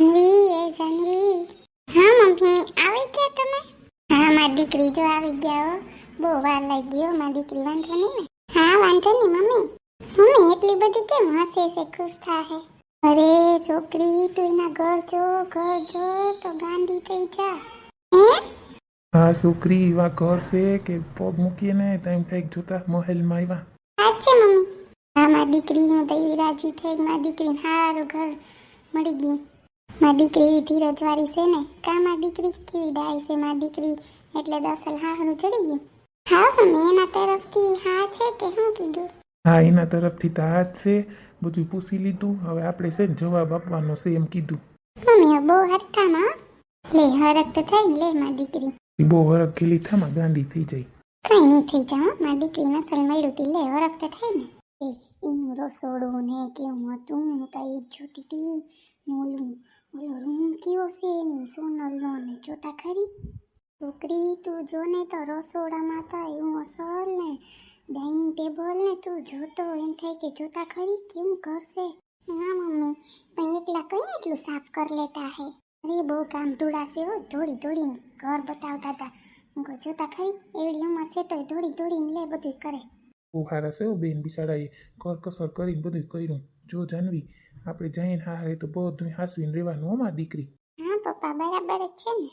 જાનવી એ જન્વી હા મમ્મી આવી ગયા તમે? હા મારી દીકરી જો આવી ગયા હો. બહુ વાર લાગી ગયો મારી દીકરી વાંધો નહીં ને? હા વાંધો નહીં મમ્મી. મમ્મી એટલી બધી કેમ હસે છે ખુશ થાહે? અરે છોકરી તું એના ઘર જો ઘર જો તો ગાંધી થઈ જા. હે? છોકરી એવા ઘર છે કે પગ મૂકીને તેમ કંઈક જોતા મહેલમાં આવ્યા સાચે મમ્મી. હા મારી દીકરી હું તો એવી રાજી થઈ મારી દીકરીને સારું ઘર મળી ગયું. મારી દીકરી એવી ધીરજવાળી છે ને? કા મારી દીકરી? કેવી ડાય છે મારી દીકરી? એટલે દસલ હારું ચડી ગયું. હા મેં એના તરફથી હા છે કે શું કીધું? હા એના તરફથી તો હા જ છે. બધું પૂછી લીધું. હવે આપણે છે ને જવાબ આપવાનો છે એમ કીધું. મમ્મી બહુ હરકામાં લે હરક તો થાય ને લે મારી દીકરી. બહુ હરખ ખેલી થામાં ગાંડી થઈ જાય. કઈ નહીં થઈ જાઉં મારી દીકરી નસલ મળ્યું તી. લે હરક તો થાય ને. એ એનું રસોડું ને કેવું હતું હું એ જોતી હતી ને ઓલું રૂમ કેવો છે ને સોનલનો ને જોતા ખરી? છોકરી, તું જો ને તો રસોડામાં થાય એવું અસલ ને, ડાઇનિંગ ટેબલ ને તું જોતો, એમ થાય કે જોતા ખરી? કેવું કરશે? હા, મમ્મી, પણ એકલા કઈ એટલું સાફ કરી લેતા હે? અરે, બહુ કામ ધોળાશે હો, ધોળી ધોળીને ઘર બતાવતા હતા. હું કહું, જોતા ખરી? એવડી ઉંમર છે તોય ધોળી ધોળીને લે બધું કરે. બહુ સારા છે બેન બિચારાએ કર કસર કરીને બધું કર્યું. જો જાનવી આપણે જઈને હા, એ તો બધું હાસવીને રહેવાનું હો દીકરી. હા, પપ્પા, બરાબર જ છે ને.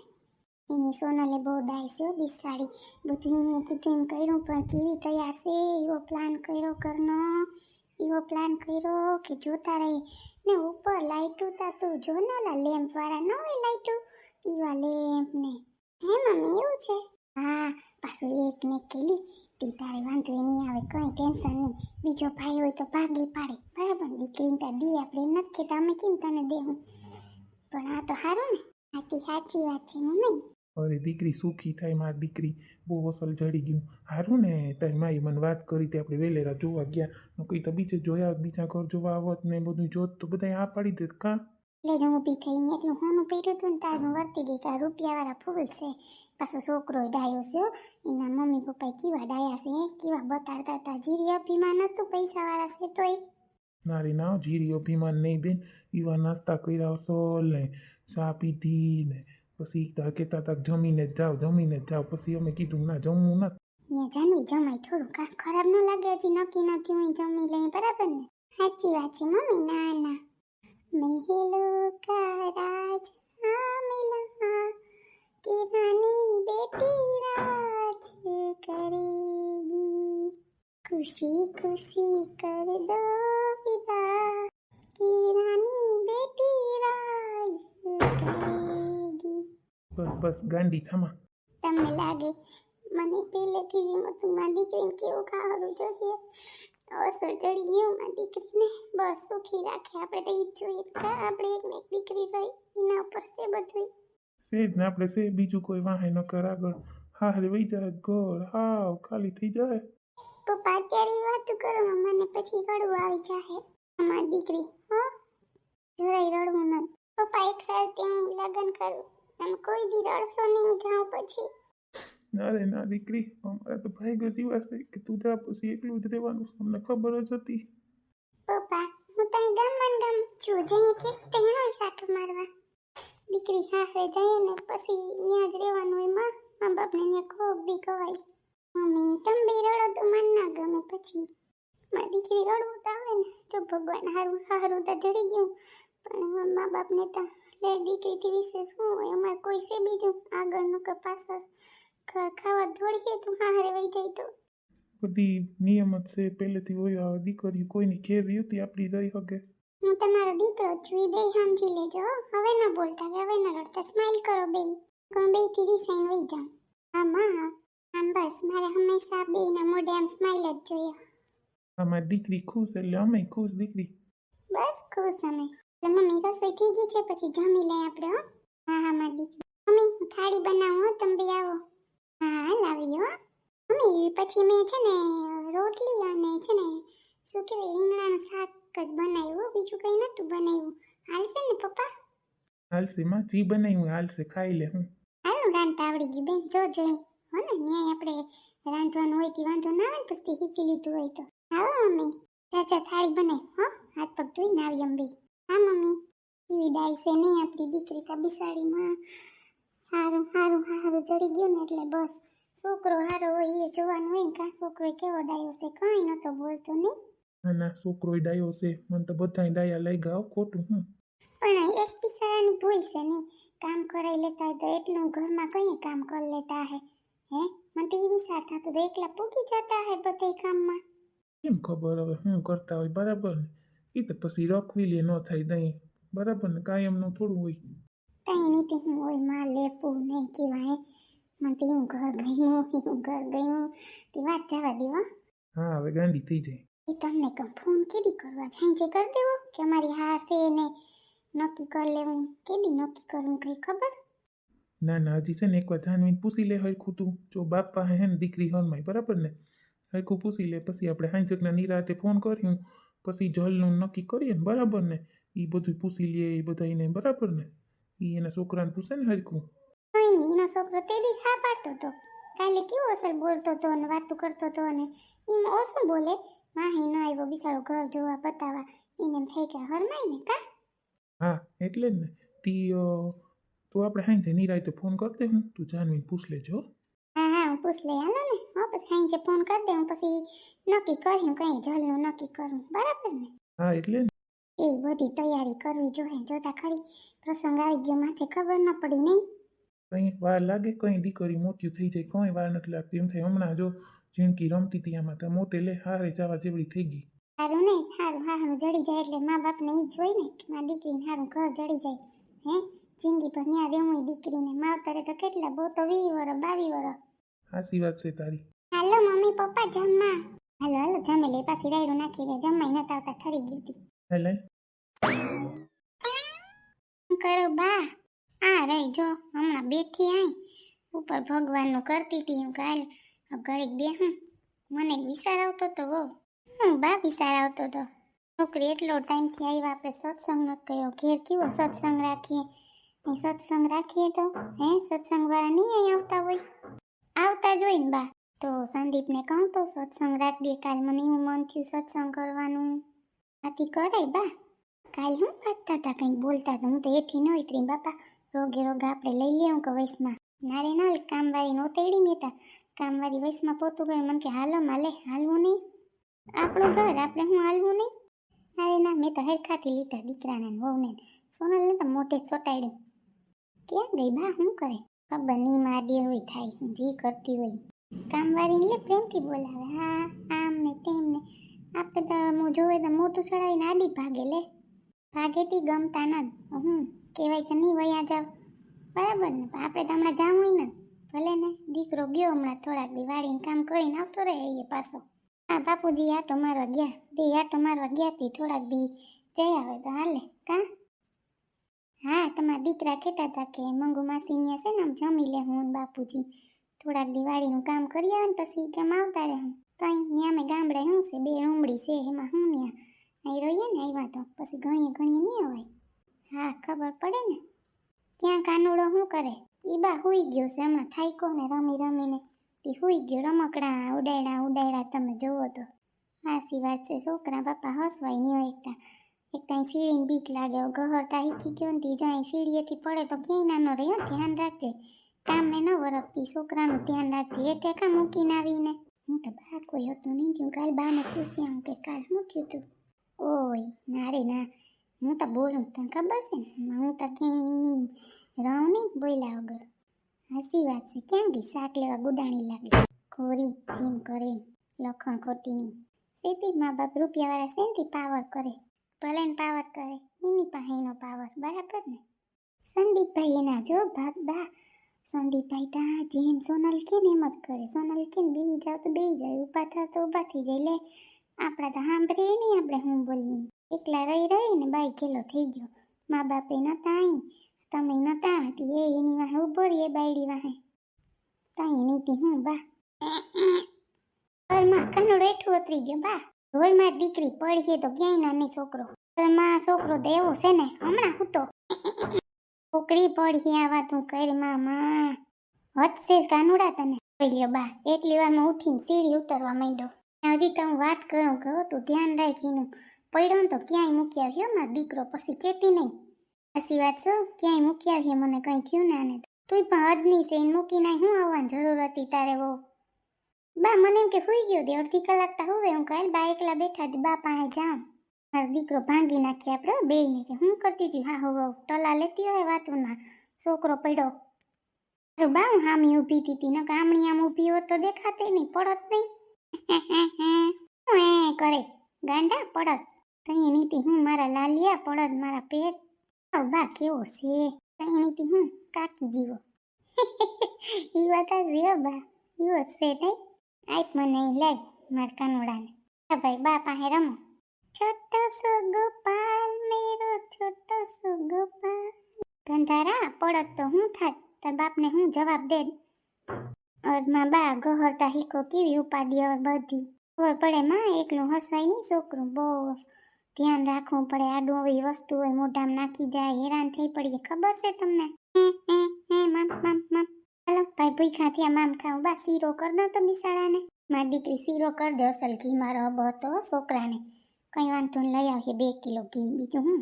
એની સોનલે બહુ ડાયસ્યો બિસાડી. બધું એને કીધું એમ કર્યું, પણ કેવી તૈયાર છે? એવો પ્લાન કર્યો કરનો. એવો પ્લાન કર્યો કે જોતા રહે. ને ઉપર લાઈટ તા તું જો ને ઓલા લેમ્પ વાળા ન હોય લાઈટું. એવા લેમ્પ ને હે, મમ્મી, એવું છે? હા પાછું એક ને કેલી તે તારે વાંધો નહીં આવે, કંઈ ટેન્શન નહીં. બીજો ભાઈ હોય તો ભાગી પાડે. બરાબર? દીકરીને તો દી આપણે એમ નથી કહેતા, અમે કેમ તને દેવું? પણ આ તો સારું ને. આથી સાચી વાત છે, મમ્મી. અરે, દીકરી સુખી થાય, મારી દીકરી. બહુ અસલ જડી ગયું. સારું ને, તારી માએ મને વાત કરી તે આપણે વેલેરા જોવા ગયા. નોકરી તો બીજે જોયા, બીજા ઘર જોવા આવત ને બધું જોત તો બધા આ પાડી દે કાં? એટલે જ ઊભી થઈને એટલું હોનું પહેર્યું હતું ને તાજ હું વર્તી ગઈ કે રૂપિયાવાળા ફૂલ છે. પાછો છોકરો ડાયો છે એના મમ્મી પપ્પાએ કેવા ડાયા છે કેવા બતાડતા હતા. જીરી અભિમાન હતું પૈસાવાળા છે તોય. નારી ના જીરી અભિમાન નહીં બેન. એવા નાસ્તા કર્યા સોલ ને ચા પીધી ને. પછી તા કહેતા હતા જમીને જ જાઓ જમીને જ જાઓ. પછી અમે કીધું ના જમવું ના. ને જાનવી જમાય થોડું કાંઈ ખરાબ ન લાગે હજી નક્કી નથી હું જમી લઈ બરાબર ને? સાચી વાત છે મમ્મી ના ના. મેં કા ખુશી ખુશી કર દો વિદા કે રાની બેટી રાજ કરેગી બસ બસ ગાંડી થમા તમને લાગે મને પહેલેથી જ હતું મારી દીકરીને કેવું ખાવાનું જોઈએ અસર ચડી ગયું મારી દીકરીને બસ સુખી રાખે આપણે તો ઈ જ જોઈએ કા આપણે એક ને એક દીકરી રહી એના ઉપર છે બધું સેજ ને આપણે સે બીજું કોઈ વાહે ન કર આગળ હા રે વહી જાય ગોળ હાવ ખાલી થઈ જાય. પપ્પા અત્યારે વાત વાતું કરો મને પછી રડવું આવી જાહે. અમારી દીકરી હો? જરાય રડવું ન. પપ્પા એક સાથે હું લગ્ન કરું. તમે કોઈ દી રડશો નહીં જાઉં પછી. ના રે ના દીકરી. અમારા તો ભાઈ ગજીવાશે કે તું જા પછી એકલું જ રહેવાનું છે. અમને ખબર જ હતી. પપ્પા હું તો ગમ મન ગમ ગામ છું. જઈએ કે ત્યાં આવી સાટું મારવા. દીકરી હારે જઈએ ને પછી ત્યાં જ રહેવાનું એમાં મા. બાપને ત્યાં ખૂબ બી કવાય મમ્મી તમે રડો તો મન ના ગમે પછી. મારી દીકરી રડવું તો આવે ને. જો ભગવાન હારું હારું તો જડી ગયું. પણ મા બાપને તો લે દીકરીથી વિશે શું હોય? અમારે કોઈ છે બીજું? આગળનું કે પાછળ? ખાવા ધોળીએ તો હારે વહી જાય તો. બધી નિયમ જ છે. પહેલેથી હોય આ દીકરી કોઈની ઘેર યુતિ આપણી રહી શકે હું તમારો દીકરો છું એ બે સમજી લેજો હો. હવે ન બોલતા હવે ન રડતા. સ્માઈલ કરો બે કોણ બેથી રિસાઈન વહી જાઉં. હા માં આમ બસ મારે હંમેશા બેના મોઢે આમ સ્માઈલ જ જોઈએ. અમારી દીકરી ખુશ એટલે અમે ખુશ દીકરી. બસ ખુશ અમે. એટલે મમ્મી રસોઈ થઈ ગઈ છે પછી જમી લઈએ આપણે હો. હા હા મારી દીકરી. મમ્મી હું થાળી બનાવું હો તમે બી આવો. હા લાવી હો. મમ્મી પછી મેં છે ને રોટલી અને છે ને શું કહેવાય રીંગણાનું શાક જ બનાવ્યું બીજું કંઈ નહોતું બનાવ્યું. હાલશે ને પપ્પા? હાલશે માં જી બનાવ્યું હાલશે ખાઈ લે હું. હારું રાંધતા આવડી ગયું બેન જો જોઈ હો ને ન્યાય આપણે રાંધવાનું હોય તે વાંધો ના આવે ને પછી હીચી લીધું હોય તો. આવો મમ્મી. ચાચા થાળી બનાવી હો? હાથ પગ ધોઈને આવી અંબી હા મમ્મી. એવી ડાય છે નહીં આપણી દીકરી તો બિસાડીમાં? હારું હારું હારું ચડી ગયું ને એટલે બસ. છોકરો હારો હોય એ જોવાનું હોય ને કા? છોકરો કેવો ડાયો છે? કંઈ નતો બોલતો નહીં ના ના છોકરો ડાયો છે. મને તો બધાય ડાયા લઈ ગયા ખોટું હું પણ એક બિચારાની ભૂલ છે નહીં કામ કરાઈ લેતા હોય તો એટલું ઘરમાં કઈ કામ કરી લેતા હે? હે? મને તો એ વિચાર થતો તો એકલા પૂગી જતા હે બધા કામમાં કેમ ખબર હવે હું કરતા હોય? બરાબર. એ તો પછી રખવી લે ન થાય દહીં બરાબર ને કાયમનું થોડું હોય. કઈ નીતિ હું હોયમાં લેપું નહીં કહેવાય. મને તો હું ઘર ગયું હું ઘર ગયું તે વાત જવા દેવા હા. હવે ગાંડી થઈ જાય. એ તમને કહું ફોન કેદી કરવા સાંજે કરી દેવો કે અમારી હા છે ને નક્કી કરી લેવું? કેદી નક્કી કરવું કઈ ખબર? ના ના હજી છે ને એકવાર જાનવીને પૂછી લે હરખું તું. જો બાપ પાસે હે ને દીકરી હરમાય બરાબર ને? હરખું પૂછી લે પછી આપણે હાંજકના નિરાતે ફોન કર્યું. પછી જલનું નક્કી કરીએ ને બરાબર ને? એ બધું પૂછી લે એ બધાને બરાબર ને? એ એના છોકરાને પૂછે ને હરખું. કોઈ નહીં એનો છોકરો તે દી હા પાડતો હતો. કાલે કેવો અસલ બોલતો હતો ને વાતું કરતો હતો ને એમ ઓછું બોલે. માહી ન આવ્યો બિચારો ઘર જોવા બતાવવા એને એમ થઈ કે હરમાય ને કા? હા એટલે જ ને. તી તો આપણે હાંજે તો ફોન કરી દે હું તું જાનવીને પૂછ લેજો. હો. હા હા પૂછ લઈ હાલો ને. હા પછી સાંજે ફોન કરી દે હું પછી નક્કી કર્યું કઈ જલનું નક્કી કરું. બરાબર ને? હા એટલે એ બધી તૈયારી કરવી જોઈએ જોતા ખરી. પ્રસંગ આવી ગયો માથે ખબર ન પડી નહીં કંઈ વાર લાગે કંઈ દીકરી મોટી થઈ જાય કંઈ વાર નથી લાગતી. એમ થાય હમણાં જો જિંદગી રમતી હતી આમાં તો મોટે લે હારે જવા જેવડી થઈ ગઈ. સારું ને સારું હારું જડી જાય એટલે મા બાપને એ જ હોય ને કે મારી દીકરીને સારું ઘર જડી જાય હે? જિંદગી પર ન્યા રેવું દીકરીને. માવતરે તો કેટલા બહુ તો બાવીસ વરસ હાસી વાત છે તારી. હાલો મમ્મી પપ્પા જમવા. હાલો હાલો જમે લે પાછી રાયડું નાખી દે. જમાઈ નતા આવતા ઠરી ગયું હતી. હેલે કરો બા? આ રહી જો હમણાં બેઠી આઈ. ઉપર ભગવાનનું કરતી હતી હું કાલ. ઘડીક બેહું. મને એક વિચાર આવતો તો હો હું બા વિચાર આવતો તો? છોકરી એટલો ટાઈમથી આવ્યા આપણે સત્સંગ નથી કર્યો. ઘેર કેવો સત્સંગ રાખીએ? અહીં સત્સંગ રાખીએ તો, હે? સત્સંગ વાળા નહીં અહીં આવતા હોય? આવતા જ હોય ને બા. તો સંદીપને કહું તો સત્સંગ રાખી દે, કાલ મને એવું મન થયું સત્સંગ કરવાનું. આથી કરાય બા. કાલ હું વાંચતા હતા, કંઈક બોલતા હતા. હું તો એઠી ન ઉતરી બાપા, રોગે રોગ આપણે લઈ લઈએ કે વૈશમાં નારે ના કામવાળી નોતેડી મેતા કામવાળી વયસમાં પોતું ગયું, મને કે હાલો માલે હાલવું નહીં. આપણું ઘર, આપણે હું હાલવું નહીં? અરે ના, મેં તો હરખાથી લીધા દીકરાને વહુને. સોનલને તો જ ચોટાડ્યું. ક્યાં ગઈ બા શું કરે? ખબર નહીં માડી હોય થાય. જે કરતી હોય. કામવાળીને લે, પ્રેમથી બોલાવે. હા, આમ ને તેમ ને. આપણે તો હું જોવે તો મોટું ચડાવીને આડી ભાગે લે. ભાગેથી ગમતા ન હું કહેવાય કે નહીં વયા જાવ. બરાબર ને? પણ આપણે તો હમણાં જાવું ને ભલે ને? દીકરો ગયો હમણાં થોડાક દી વાળીને કામ કરીને આવતો રહે એ પાછો. હા, બાપુજી આટો મારવા ગયા. બે આટો મારવા ગયા તી. થોડાક દી જઈ આવે તો હાલે. કા? હા, તમારા દીકરા કહેતા હતા કે મંગુ માસીને છે ને, આમ જમી લે હું બાપુજી. થોડાક દિવાળીનું કામ કરી આવે ને પછી કામ આવતા રહે. કંઈ ત્યાં અમે ગામડે શું છે, બે રૂમડી છે, એમાં હું ત્યાં અહીં રહીએ ને, આવ્યા તો પછી ઘણીએ ઘણીએ નહીં અવાય. હા, ખબર પડે ને. ક્યાં કાનુડો શું કરે? એ બા હુઈ ગયો છે, હમણાં થાયકો ને રમી રમીને. એ હુઈ ગયો, રમકડા ઉડાડ્યા ઉડાડ્યા તમે જોવો તો. આ વાત છે, છોકરા બાપા હસવાય નહીં એકતા. એક ત્યાં સીડીને બીક લાગે ગહર ગહરતા શીખી ગયો ને જાય, સીડીએથી પડે તો ક્યાંય નાનો રહ્યો ધ્યાન રાખજે. કામને ન વરખતી છોકરાનું ધ્યાન રાખજે, એ ટેકા મૂકીને આવીને. હું તો બા કોઈ હતું નહીં થયું કાલ બાને પૂછ્યા કે કાલ શું થયું તું? ઓય નારે ના. હું તો બોલું, તને ખબર છે ને? હું તો ક્યાંય રહું નહીં બોલ્યા વગર. હાસી વાત છે ક્યાં ગઈ શાક લેવા ગુડાણી લાગી? ખોરી, જીમ કરે, લખણ ખોટીની તેથી મા બાપ રૂપિયાવાળા સેનથી પાવર કરે? ભલે પાવર કરે, એની પાસે એનો પાવર બરાબર ને? સંદીપભાઈ એના જો બાપ બા સંદીપભાઈ તા જેમ સોનલ કે ને એમ જ કરે. સોનલ કે ને બેહી જાવ તો બેહી જાય, ઊભા થાવ તો ઊભા થઈ જાય. લે, આપણા તો સાંભળે નહીં આપણે હું બોલીએ. એકલા રહી રહી ને બાઈ ગેલો થઈ ગયો. મા બાપે નતા અહીં તમે નતા હતી એ એની વાહે ઊભો રહી, એ બાયડી વાહે. તાઈ એની હું, બા. ઘરમાં કાનુડો એઠું ઉતરી ગયો, બા. ઘરમાં દીકરી પડશે તો ક્યાંય નાની છોકરો. ઘરમાં છોકરો તો એવો છે ને, હમણાં હું છોકરી પડી આવા તું કરી મામા હદશે કાનુડા તને. જોઈ બા, એટલી વારમાં ઉઠીને સીડી ઉતરવા માંડ્યો. હજી તો હું વાત કરું કે તું ધ્યાન રાખીને પડ્યો ને તો ક્યાંય મૂકી આવ્યો મારો દીકરો, પછી કહેતી નહીં. સાચી વાત છો ક્યાંય મૂક્યા છે મને કંઈ થયું ના ને. તું પણ હદની છે મૂકી અહીં હું આવવાની જરૂર હતી તારે વો બા, મને એમ કે સુઈ ગયો તે અડધી કલાક તો હવે. હું કાલ બા એકલા બેઠા હતી, બા પાસે જામ મારો દીકરો ભાંગી નાખી આપણે બે ને કે હું કરતી હતી? હા હો ટલા લેતી હોય વાતોના છોકરો પડ્યો. અરે બા, હું હામી ઊભી હતી તી. નકર આમણી આમ ઊભી હોત તો દેખાતે નહીં, પડત નહીં. હું કરે. ગાંડા, પડત. તઈ નીતિ હું મારા લાલિયા, પડત મારા પેટ. આવ બા, કેવો છે? તઈ નીતિ હું કાકી જીવો. ઈ વાત આ રહ્યો બા. ઈવો છે નહીં આપ મને ઈ લે મારા કાનુડાને હા ભાઈ બા પાસે રમો છોટો સો ગોપાલ મેરો છોટો સો ગોપાલ ગંધારા પડત તો હું થાત તાર બાપને હું જવાબ દે ઓરમાં બા ગહરતા હીકો કેવી ઉપાડી હવે બધી ખબર પડે માં એકલું હસાય નહીં છોકરું બહુ ધ્યાન રાખવું પડે આડું આવી વસ્તુ હોય મોઢામાં નાખી જાય હેરાન થઈ પડીએ ખબર છે તમને હે હે હે મામ મામ મામ હાલો, ભાઈ ભૂખા આમ આમ ખાવ બા, શીરો કર દો તો બિસાડાને મારી દીકરી શીરો કર દે, અસલ ઘી મારો હબો હતો છોકરાને. કઈ વાંધો લઈ આવશે બે કિલો ઘી બીજું હું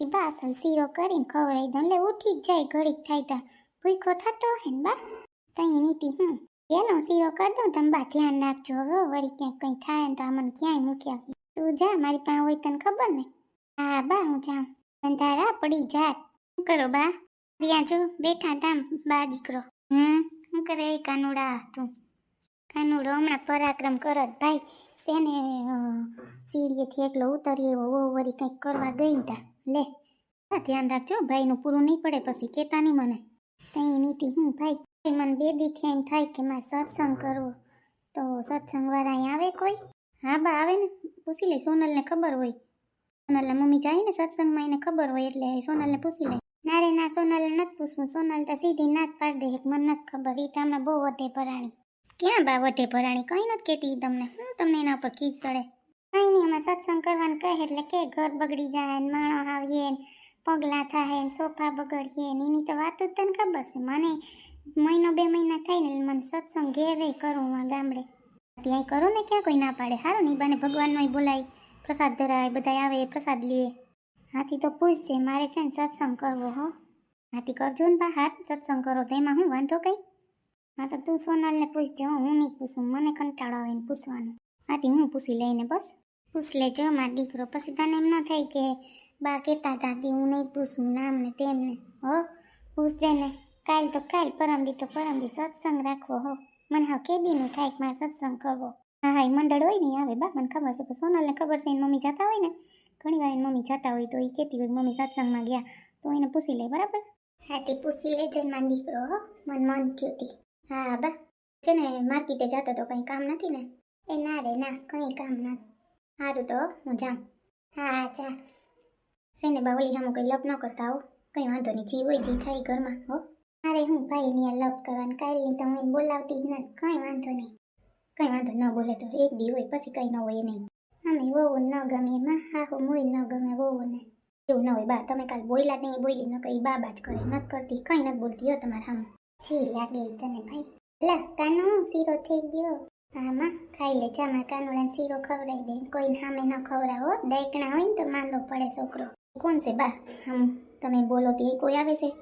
તે બા, અસલ શીરો કરીને ખવડાવી દઉં એટલે ઉઠી જ જાય ઘડીક થાય તા. ભૂખો થતો હે ને બા? તઈ નીતિ હું પેલો શીરો કર દઉં, તમે બા ધ્યાન રાખજો હવે વળી ક્યાંક કંઈ થાય ને તો આ ક્યાંય મૂકી આવી તું જા, મારી પાસે હોય તને ખબર ને? હા, બા, હું જાઉં. અંધારા, પડી જાત. શું કરો બા? ત્યાં જો, બેઠા તામ બા, દીકરો. હમ? શું કરે એ કાનુડા? તું કાનુડો હમણાં પરાક્રમ કરત. ભાઈ અ, સીડીએથી એકલો ઉતરીએ એવો વળી કંઈક કરવા ગઈ તા. લે ધ્યાન રાખજો. ભાઈનું પૂરું નહીં પડે પછી કહેતા નહીં મને. કંઈ નીતિ હું ભાઈ? મને બે દીથી એમ થાય કે મારે સત્સંગ કરવો. તો સત્સંગવાળા અહીં આવે કોઈ? હા બા આવે ને. પૂછી લે સોનલને ખબર હોય. સોનલના મમ્મી જાય ને સત્સંગમાં એને ખબર હોય એટલે સોનલને પૂછી લે. ના રે ના સોનલને નથી પૂછવું. સોનલ તો સીધી ના જ પાડી દે. મને નથી ખબર. એ તમને બહુ વઢે પરાણી. ક્યાં બા વઢે પરાણી? કંઈ નથી કહેતી તમને. હું તમને એના ઉપર ખીજ ચડે કંઈ નહીં, અમે સત્સંગ કરવાનું કહે એટલે કે ઘર બગડી જાય ને માણો આવીએ ને પગલાં થાય ને સોફા બગડીએ ને એની તો વાતો જ તને ખબર છે. મને મહિનો બે મહિના થાય ને મને સત્સંગ ઘેરે કરું હું ગામડે. ત્યાં કરો ને ક્યાં કોઈ ના પાડે. હારો નહીં બને ભગવાનનો બોલાય. પ્રસાદ ધરાય બધા આવે, પ્રસાદ લે. હાથી તો પૂછશે મારે છે ને સત્સંગ કરવો હો. હાથી કરજો ને બા હાથ સત્સંગ કરો તો એમાં હું વાંધો કઈ? હા તો તું સોનલને પૂછજો હો, નહીં પૂછું મને કંટાળો આવે ને પૂછવાનું. હાથી હું પૂછી લઈને બસ. પૂછ લેજો મારો દીકરો પછી તને એમ ન થાય કે બા કહેતા દાદી હું નહીં પૂછું નામ ને તેમને. હો પૂછજે ને. કાલ તો કાલ પરમદી તો પરમદી સત્સંગ રાખવો હો. મને હા કેદીનું થાય કે મારે સત્સંગ કરવો? હા હા એ મંડળ હોય ને આવે બા મને ખબર છે સોનલને ખબર છે એની મમ્મી જતા હોય ને ઘણી વાર મમ્મી જતા હોય તો એ કહેતી હોય મમ્મી સત્સંગમાં ગયા તો એને પૂછી લે બરાબર? હા તે પૂછી લેજે મારો દીકરો હો. મન મન થયું હતી હા બા. છે ને માર્કેટે જતો તો કંઈ કામ નથી ને? એ ના રે ના કંઈ કામ ના સારું તો હું જાઉં. હા ચા શેને બા ઓલી સામું કંઈ લપ ન કરતા હો? કંઈ વાંધો નહીં જી હોય જી થાય ઘરમાં હો. અરે હું ભાઈ ની લપ કરવાનું કાંઈ તમે બોલાવતી જ નથી કંઈ વાંધો નહીં. કંઈ વાંધો ન બોલે તો એક દી હોય પછી કંઈ ન હોય નહીં. અમે વહુ ન ગમે એમાં. હા, હું મોય ન ગમે વહુને એવું ન હોય, બા, તમે કાલ બોલ્યા નહીં બોલી ન કઈ બા બા જ કરે. ન કરતી, કંઈ નથી બોલતી, હો, તમારા સામે છી લાગે તને, ભાઈ? લા, કાનો શીરો થઈ ગયો. હા, માં, ખાઈ લે, જા, મારા કાનુડાને શીરો ખવડાવી દે. કોઈને સામે ન ખવડાવો ડાયકણા હોય ને તો માંદો પડે છોકરો. કોણ છે, બા? હમ, તમે બોલો તે કોઈ આવે છે?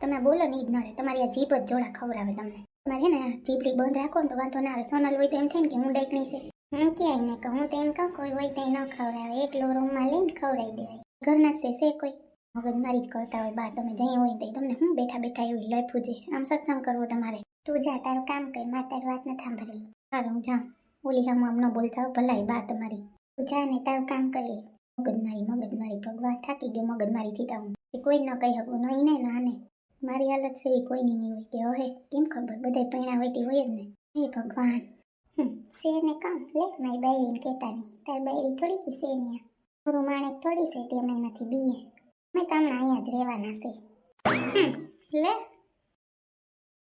તમે બોલો ને જ નડે. તમારી આ જીભ જ જોડા ખવડાવે તમને. તમારે ને જીભડી બંધ રાખો ને તો વાંધો ના આવે. સોનલ હોય તો એમ થાય ને કે હું ડાયકણી છે. હું ક્યાંય ને કહું, હું તો એમ કહું કોઈ હોય તો ન ખવડાવે, એકલો રૂમમાં લઈને ખવડાવી દેવાય. ઘરના છે છે કોઈ. મગજ મારી જ કરતા હોય, બા તમે જઈ હોય તો તમને હું બેઠા બેઠા એવું લફું છે. આમ સત્સંગ કરવો તમારે. તું જા, તારું કામ કર મારે તારી વાત ન સાંભળવી. સારું હું જાઉં. ઓલી આમ આમ ન બોલતા હોય ભલાઈ બા તમારી. તું જા ને તારું કામ કરી મગજ મારી ભગવાન થાકી ગયો મગજ મારી થી હું. કોઈ ન કહી શકું નહીં ને ના મારી હાલત સેવી કોઈની નહીં હોય કે હવે કેમ ખબર? બધાય પૈણા હોય તે હોય જ ને. હે ભગવાન. હમ શેર કામ? લે, મારી બાયડીને કહેતા નહીં. તારી બાયડી થોડી કે શેરની ને માણેક થોડી છે, તે અમે નથી બીએ. મેં તમને અહીંયા જ રહેવાના છે. લે.